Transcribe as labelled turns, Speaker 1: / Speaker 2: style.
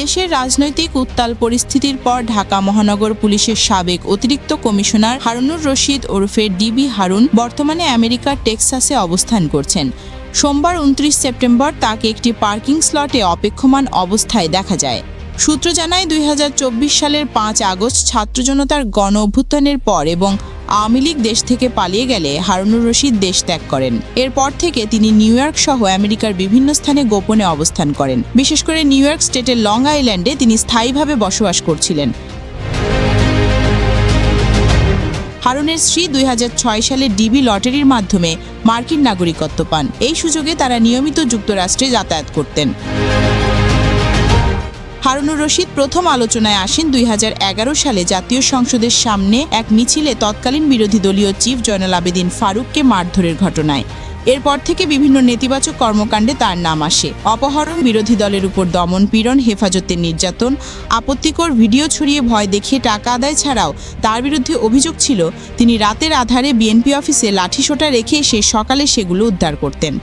Speaker 1: দেশের রাজনৈতিক উত্তাল পরিস্থিতির পর ঢাকা মহানগর পুলিশের সাবেক অতিরিক্ত কমিশনার হারুনুর রশিদ ওরফে ডিবি হারুন বর্তমানে আমেরিকার টেক্সাসে অবস্থান করছেন। সোমবার উনত্রিশ সেপ্টেম্বর তাকে একটি পার্কিং স্লটে অপেক্ষমান অবস্থায় দেখা যায়। সূত্র জানায়, দুই হাজার চব্বিশ সালের পাঁচ আগস্ট ছাত্র জনতার গণ অভ্যুত্থানের পর এবং আওয়ামী লীগ দেশ থেকে পালিয়ে গেলে হারুনুর রশিদ দেশ ত্যাগ করেন। এরপর থেকে তিনি নিউ ইয়র্ক সহ আমেরিকার বিভিন্ন স্থানে গোপনে অবস্থান করেন। বিশেষ করে নিউ ইয়র্ক স্টেটের লং আইল্যান্ডে তিনি স্থায়ীভাবে বসবাস করছিলেন। হারুনের স্ত্রী দুই হাজার ছয় সালে ডিবি লটারির মাধ্যমে মার্কিন নাগরিকত্ব পান। এই সুযোগে তারা নিয়মিত যুক্তরাষ্ট্রে যাতায়াত করতেন। হারুনুর রশিদ প্রথম আলোচনায় আসেন দুই হাজার এগারো সালে জাতীয় সংসদের সামনে এক মিছিলে তৎকালীন বিরোধী দলীয় চিফ জয়নাল আবেদিন ফারুককে মারধরের ঘটনায়। এরপর থেকে বিভিন্ন নেতিবাচক কর্মকাণ্ডে তার নাম আসে। অপহরণ, বিরোধী দলের উপর দমন পীড়ন হেফাজতের নির্যাতন, আপত্তিকর ভিডিও ছড়িয়ে ভয় দেখিয়ে টাকা আদায় ছাড়াও তার বিরুদ্ধে অভিযোগ ছিল, তিনি রাতের আধারে বিএনপি অফিসে লাঠিসোঁটা রেখে সে সকালে সেগুলো উদ্ধার করতেন।